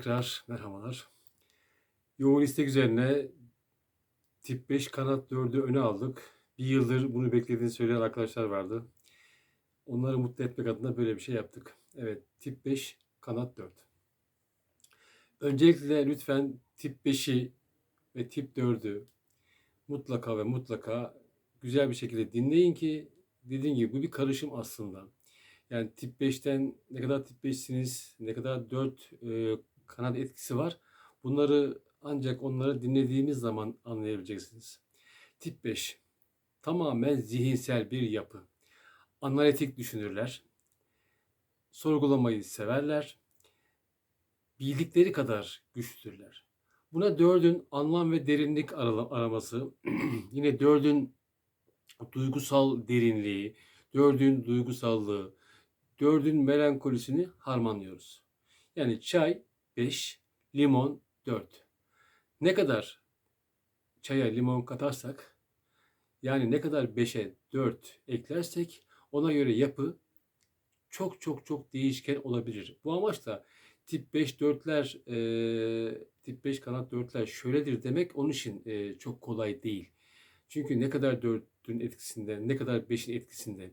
tekrar merhabalar. Yoğun istek üzerine tip 5 kanat 4'ü öne aldık. Bir yıldır bunu beklediğini söyleyen arkadaşlar vardı. Onları mutlu etmek adına böyle bir şey yaptık. Evet tip 5 kanat 4. Öncelikle lütfen tip 5'i ve tip 4'ü mutlaka ve mutlaka güzel bir şekilde dinleyin ki dediğim gibi bu bir karışım aslında. Yani tip 5'ten ne kadar tip 5'siniz, ne kadar 4 e, kanat etkisi var. Bunları ancak onları dinlediğimiz zaman anlayabileceksiniz. Tip 5 tamamen zihinsel bir yapı. Analitik düşünürler. Sorgulamayı severler. Bildikleri kadar güçlüdürler. Buna dördün anlam ve derinlik ara- araması, yine dördün duygusal derinliği, dördün duygusallığı, dördün melankolisini harmanlıyoruz. Yani çay 5, limon 4. Ne kadar çaya limon katarsak, yani ne kadar 5'e 4 eklersek ona göre yapı çok çok çok değişken olabilir. Bu amaçla tip 5 4'ler e, tip 5 kanat 4'ler şöyledir demek onun için e, çok kolay değil. Çünkü ne kadar 4'ün etkisinde, ne kadar 5'in etkisinde.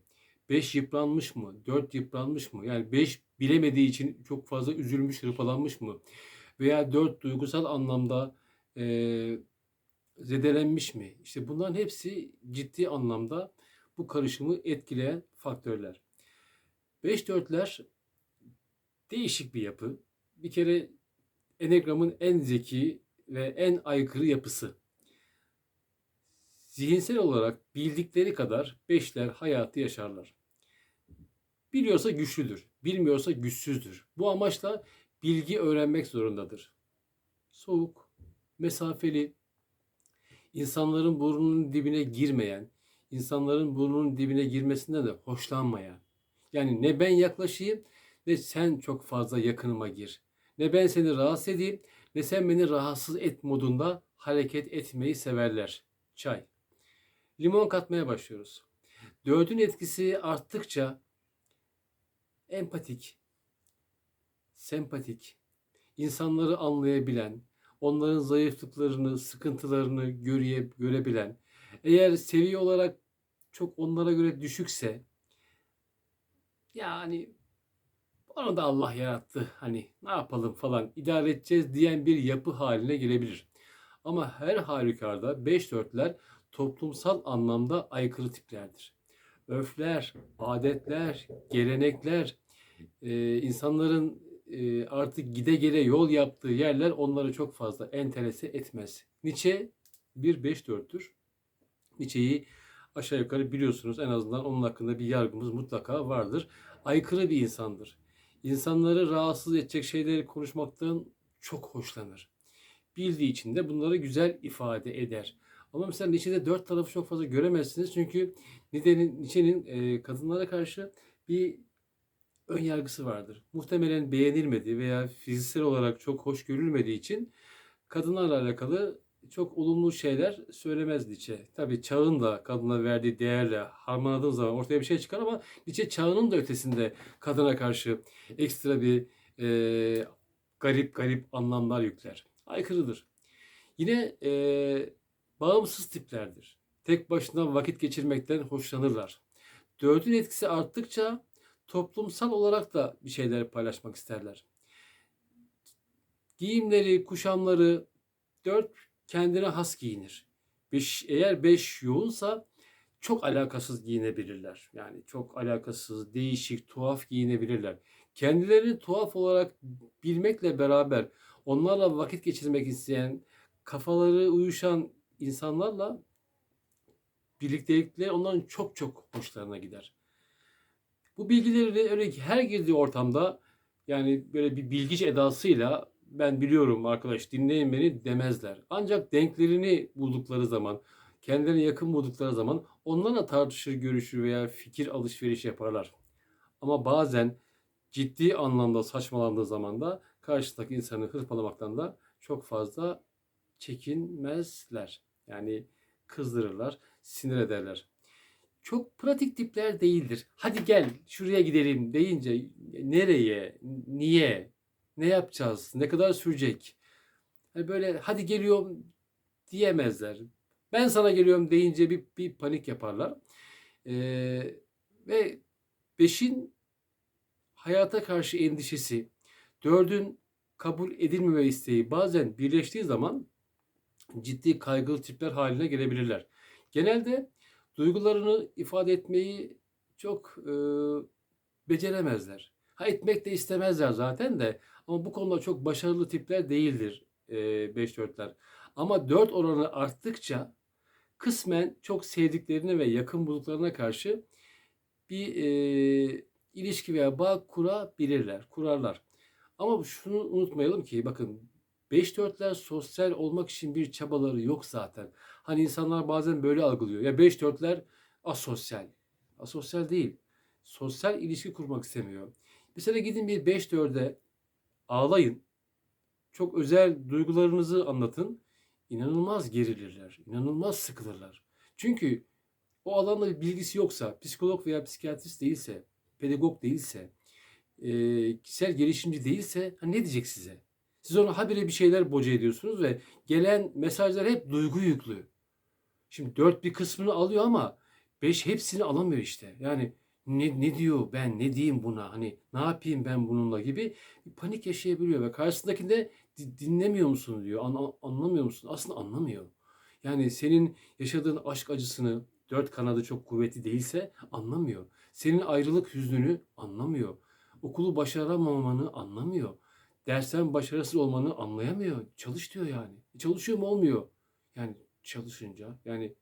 5 yıpranmış mı? 4 yıpranmış mı? Yani 5 bilemediği için çok fazla üzülmüş, hırpalanmış mı? Veya 4 duygusal anlamda e, zedelenmiş mi? İşte bunların hepsi ciddi anlamda bu karışımı etkileyen faktörler. 5-4'ler değişik bir yapı. Bir kere Enegram'ın en zeki ve en aykırı yapısı. Zihinsel olarak bildikleri kadar beşler hayatı yaşarlar. Biliyorsa güçlüdür, bilmiyorsa güçsüzdür. Bu amaçla bilgi öğrenmek zorundadır. Soğuk, mesafeli, insanların burnunun dibine girmeyen, insanların burnunun dibine girmesinden de hoşlanmayan. Yani ne ben yaklaşayım ne sen çok fazla yakınıma gir. Ne ben seni rahatsız edeyim ne sen beni rahatsız et modunda hareket etmeyi severler. Çay. Limon katmaya başlıyoruz. Dördün etkisi arttıkça empatik, sempatik, insanları anlayabilen, onların zayıflıklarını, sıkıntılarını göreye, görebilen, eğer seviye olarak çok onlara göre düşükse, yani onu da Allah yarattı, hani ne yapalım falan idare edeceğiz diyen bir yapı haline gelebilir. Ama her halükarda 5-4'ler toplumsal anlamda aykırı tiplerdir. Örfler, adetler, gelenekler, e, insanların e, artık gide gele yol yaptığı yerler onları çok fazla enterese etmez. Nietzsche bir 5-4'tür. Nietzsche'yi aşağı yukarı biliyorsunuz. En azından onun hakkında bir yargımız mutlaka vardır. Aykırı bir insandır. İnsanları rahatsız edecek şeyleri konuşmaktan çok hoşlanır. Bildiği için de bunları güzel ifade eder. Ama mesela Nietzsche'de dört tarafı çok fazla göremezsiniz. Çünkü Nietzsche'nin, Nietzsche'nin e, kadınlara karşı bir ön yargısı vardır. Muhtemelen beğenilmediği veya fiziksel olarak çok hoş görülmediği için kadınlarla alakalı çok olumlu şeyler söylemez Nietzsche. Tabii çağın da kadına verdiği değerle harmanladığın zaman ortaya bir şey çıkar ama Nietzsche çağının da ötesinde kadına karşı ekstra bir e, garip garip anlamlar yükler. Aykırıdır. Yine e, bağımsız tiplerdir. Tek başına vakit geçirmekten hoşlanırlar. Dördün etkisi arttıkça toplumsal olarak da bir şeyler paylaşmak isterler. Giyimleri, kuşamları dört kendine has giyinir. Beş, eğer beş yoğunsa çok alakasız giyinebilirler. Yani çok alakasız, değişik, tuhaf giyinebilirler. Kendilerini tuhaf olarak bilmekle beraber onlarla vakit geçirmek isteyen, kafaları uyuşan insanlarla birliktelikleri onların çok çok hoşlarına gider. Bu bilgileri öyle ki her girdiği ortamda yani böyle bir bilgiç edasıyla ben biliyorum arkadaş dinleyin beni demezler. Ancak denklerini buldukları zaman, kendilerine yakın buldukları zaman onlarla tartışır, görüşür veya fikir alışveriş yaparlar. Ama bazen ciddi anlamda saçmalandığı zaman da karşıdaki insanı hırpalamaktan da çok fazla çekinmezler. Yani kızdırırlar, sinir ederler. Çok pratik tipler değildir. Hadi gel şuraya gidelim deyince nereye, niye Ne yapacağız? Ne kadar sürecek? Hani böyle hadi geliyorum diyemezler. Ben sana geliyorum deyince bir, bir panik yaparlar. Ee, ve beşin hayata karşı endişesi, dördün kabul edilmeme isteği bazen birleştiği zaman ciddi kaygılı tipler haline gelebilirler. Genelde duygularını ifade etmeyi çok e, beceremezler. Ha etmek de istemezler zaten de ama bu konuda çok başarılı tipler değildir e, 5-4'ler. Ama 4 oranı arttıkça kısmen çok sevdiklerine ve yakın bulduklarına karşı bir e, ilişki veya bağ kurabilirler, kurarlar. Ama şunu unutmayalım ki bakın 5-4'ler sosyal olmak için bir çabaları yok zaten. Hani insanlar bazen böyle algılıyor. Ya 5-4'ler asosyal. Asosyal değil. Sosyal ilişki kurmak istemiyor. Mesela gidin bir 5-4'e ağlayın. Çok özel duygularınızı anlatın. İnanılmaz gerilirler. inanılmaz sıkılırlar. Çünkü o alanda bir bilgisi yoksa, psikolog veya psikiyatrist değilse, pedagog değilse, e, kişisel gelişimci değilse ha, ne diyecek size? Siz ona habire bir şeyler boca ediyorsunuz ve gelen mesajlar hep duygu yüklü. Şimdi dört bir kısmını alıyor ama beş hepsini alamıyor işte. Yani ne, ne diyor ben ne diyeyim buna hani ne yapayım ben bununla gibi panik yaşayabiliyor ve karşısındakinde di- dinlemiyor musun diyor an, anlamıyor musun aslında anlamıyor. Yani senin yaşadığın aşk acısını dört kanadı çok kuvvetli değilse anlamıyor. Senin ayrılık hüznünü anlamıyor. Okulu başaramamanı anlamıyor. Dersten başarısız olmanı anlayamıyor. Çalış diyor yani. E, Çalışıyor mu olmuyor. Yani çalışınca yani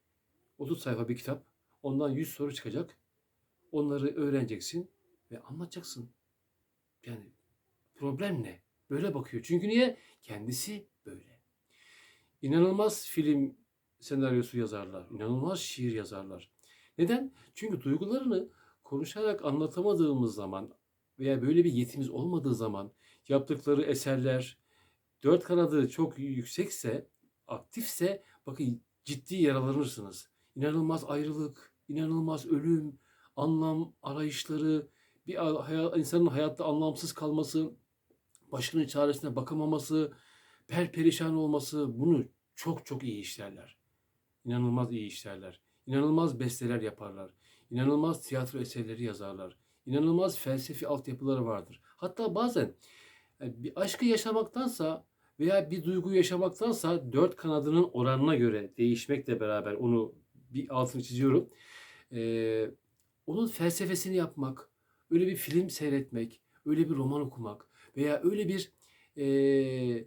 30 sayfa bir kitap ondan 100 soru çıkacak. Onları öğreneceksin ve anlatacaksın. Yani problem ne? Böyle bakıyor. Çünkü niye? Kendisi böyle. İnanılmaz film senaryosu yazarlar. inanılmaz şiir yazarlar. Neden? Çünkü duygularını konuşarak anlatamadığımız zaman veya böyle bir yetimiz olmadığı zaman yaptıkları eserler dört kanadı çok yüksekse, aktifse bakın ciddi yaralanırsınız. İnanılmaz ayrılık, inanılmaz ölüm, anlam arayışları, bir a- haya- insanın hayatta anlamsız kalması, başının çaresine bakamaması, perperişan olması bunu çok çok iyi işlerler. İnanılmaz iyi işlerler. İnanılmaz besteler yaparlar. İnanılmaz tiyatro eserleri yazarlar. İnanılmaz felsefi altyapıları vardır. Hatta bazen yani bir aşkı yaşamaktansa veya bir duyguyu yaşamaktansa dört kanadının oranına göre değişmekle beraber onu bir altını çiziyorum. Ee, onun felsefesini yapmak, öyle bir film seyretmek, öyle bir roman okumak veya öyle bir ee,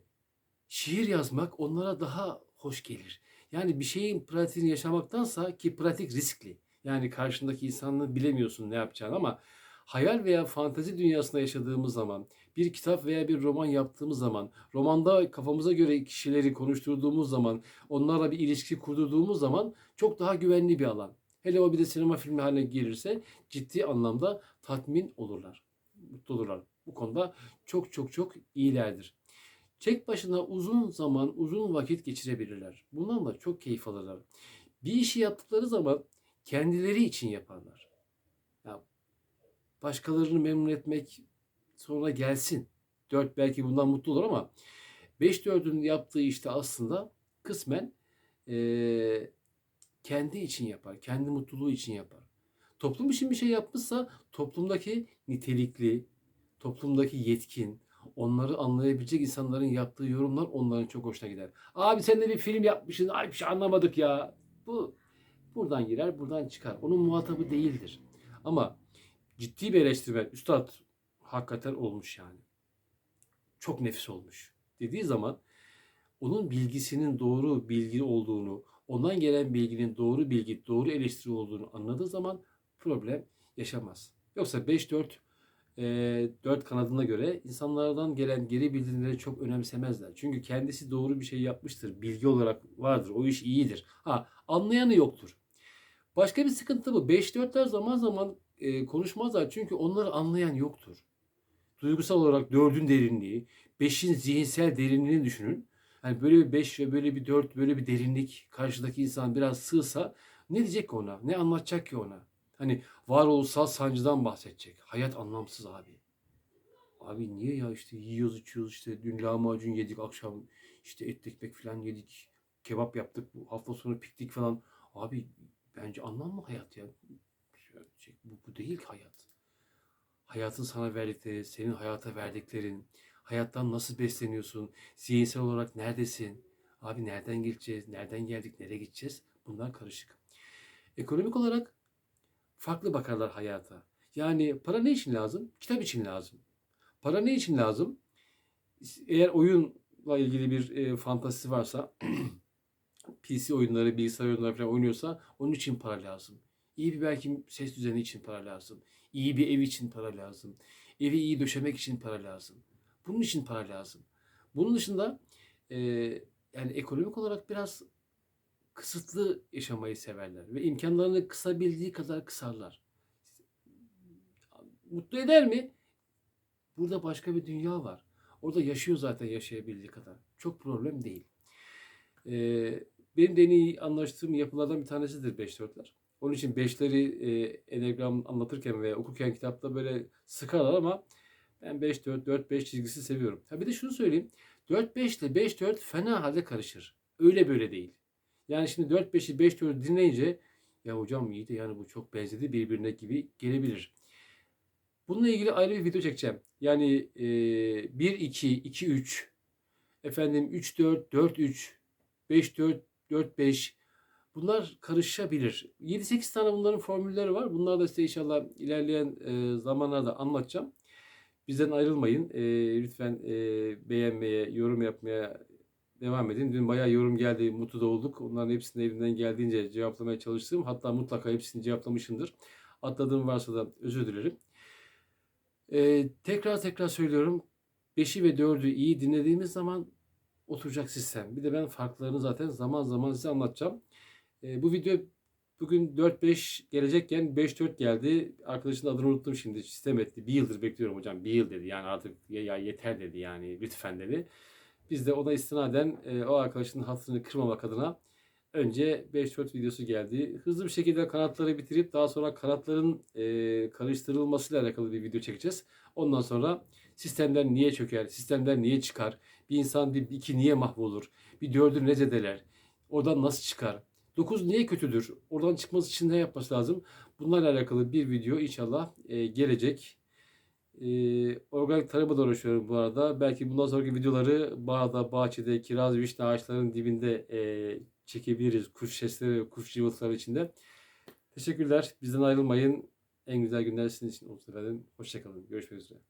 şiir yazmak onlara daha hoş gelir. Yani bir şeyin pratiğini yaşamaktansa ki pratik riskli. Yani karşındaki insanı bilemiyorsun ne yapacağını ama hayal veya fantezi dünyasında yaşadığımız zaman, bir kitap veya bir roman yaptığımız zaman, romanda kafamıza göre kişileri konuşturduğumuz zaman, onlarla bir ilişki kurduğumuz zaman çok daha güvenli bir alan. Hele o bir de sinema filmi haline gelirse ciddi anlamda tatmin olurlar. Mutlu olurlar. Bu konuda çok çok çok iyilerdir. Tek başına uzun zaman, uzun vakit geçirebilirler. Bundan da çok keyif alırlar. Bir işi yaptıkları zaman kendileri için yaparlar. Ya başkalarını memnun etmek sonra gelsin. Dört belki bundan mutlu olur ama beş dördün yaptığı işte aslında kısmen eee, kendi için yapar. Kendi mutluluğu için yapar. Toplum için bir şey yapmışsa toplumdaki nitelikli, toplumdaki yetkin, onları anlayabilecek insanların yaptığı yorumlar onların çok hoşuna gider. Abi sen de bir film yapmışsın. Ay bir şey anlamadık ya. Bu buradan girer, buradan çıkar. Onun muhatabı değildir. Ama ciddi bir eleştirmen, üstad hakikaten olmuş yani. Çok nefis olmuş dediği zaman onun bilgisinin doğru bilgi olduğunu, ondan gelen bilginin doğru bilgi, doğru eleştiri olduğunu anladığı zaman problem yaşamaz. Yoksa 5-4 e, 4 kanadına göre insanlardan gelen geri bildirimleri çok önemsemezler. Çünkü kendisi doğru bir şey yapmıştır. Bilgi olarak vardır. O iş iyidir. Ha anlayanı yoktur. Başka bir sıkıntı bu. 5-4'ler zaman zaman e, konuşmazlar. Çünkü onları anlayan yoktur. Duygusal olarak 4'ün derinliği, 5'in zihinsel derinliğini düşünün. Yani böyle bir 5 ve böyle bir 4, böyle bir derinlik karşıdaki insan biraz sığsa ne diyecek ona? Ne anlatacak ki ona? Hani varoluşsal sancıdan bahsedecek. Hayat anlamsız abi. Abi niye ya işte yiyoruz içiyoruz işte dün lahmacun yedik akşam işte et ekmek falan yedik. Kebap yaptık bu hafta sonu piknik falan. Abi bence anlamlı hayat ya. Şey, bu, bu değil hayat. Hayatın sana verdikleri, senin hayata verdiklerin, hayattan nasıl besleniyorsun, zihinsel olarak neredesin, abi nereden geleceğiz, nereden geldik, nereye gideceğiz bunlar karışık. Ekonomik olarak farklı bakarlar hayata. Yani para ne için lazım? Kitap için lazım. Para ne için lazım? Eğer oyunla ilgili bir e, fantazisi varsa, PC oyunları, bilgisayar oyunları falan oynuyorsa onun için para lazım. İyi bir belki ses düzeni için para lazım. İyi bir ev için para lazım. Evi iyi döşemek için para lazım. Bunun için para lazım. Bunun dışında e, yani ekonomik olarak biraz kısıtlı yaşamayı severler ve imkanlarını kısabildiği kadar kısarlar. Mutlu eder mi? Burada başka bir dünya var. Orada yaşıyor zaten yaşayabildiği kadar. Çok problem değil. Ee, benim de en iyi anlaştığım yapılardan bir tanesidir 5-4'ler. Onun için 5'leri e, Enneagram anlatırken ve okurken kitapta böyle sıkarlar ama ben 5-4, 4-5 çizgisi seviyorum. Ha bir de şunu söyleyeyim. 4-5 ile 5-4 fena halde karışır. Öyle böyle değil. Yani şimdi 4-5'i 5-4'ü dinleyince ya hocam iyi de yani bu çok benzedi birbirine gibi gelebilir. Bununla ilgili ayrı bir video çekeceğim. Yani e, 1-2, 2-3, efendim 3-4, 4-3, 5-4, 4-5 bunlar karışabilir. 7-8 tane bunların formülleri var. Bunlar da size inşallah ilerleyen e, zamanlarda anlatacağım. Bizden ayrılmayın. E, lütfen e, beğenmeye, yorum yapmaya devam edin. Dün bayağı yorum geldi, mutlu da olduk. Onların hepsini elimden geldiğince cevaplamaya çalıştım. Hatta mutlaka hepsini cevaplamışımdır. Atladığım varsa da özür dilerim. Ee, tekrar tekrar söylüyorum. 5'i ve 4'ü iyi dinlediğimiz zaman oturacak sistem. Bir de ben farklarını zaten zaman zaman size anlatacağım. Ee, bu video bugün 4-5 gelecekken 5-4 geldi. Arkadaşın adını unuttum şimdi. Sistem etti. Bir yıldır bekliyorum hocam. Bir yıl dedi. Yani artık ya, ya yeter dedi yani. Lütfen dedi. Biz de ona istinaden e, o arkadaşın hatırını kırmamak adına önce 5-4 videosu geldi. Hızlı bir şekilde kanatları bitirip daha sonra kanatların e, karıştırılmasıyla alakalı bir video çekeceğiz. Ondan sonra sistemler niye çöker, sistemler niye çıkar, bir insan bir iki niye mahvolur, bir dördü ne zedeler, oradan nasıl çıkar, 9 niye kötüdür, oradan çıkması için ne yapması lazım? Bunlarla alakalı bir video inşallah e, gelecek. Ee, organik tarımla uğraşıyorum bu arada. Belki bundan sonraki videoları bağda, bahçede, kiraz, vişne ağaçlarının dibinde e, çekebiliriz. Kuş sesleri, kuş cıvıltıları içinde. Teşekkürler. Bizden ayrılmayın. En güzel günler sizin için olsun. Hoşçakalın. Görüşmek üzere.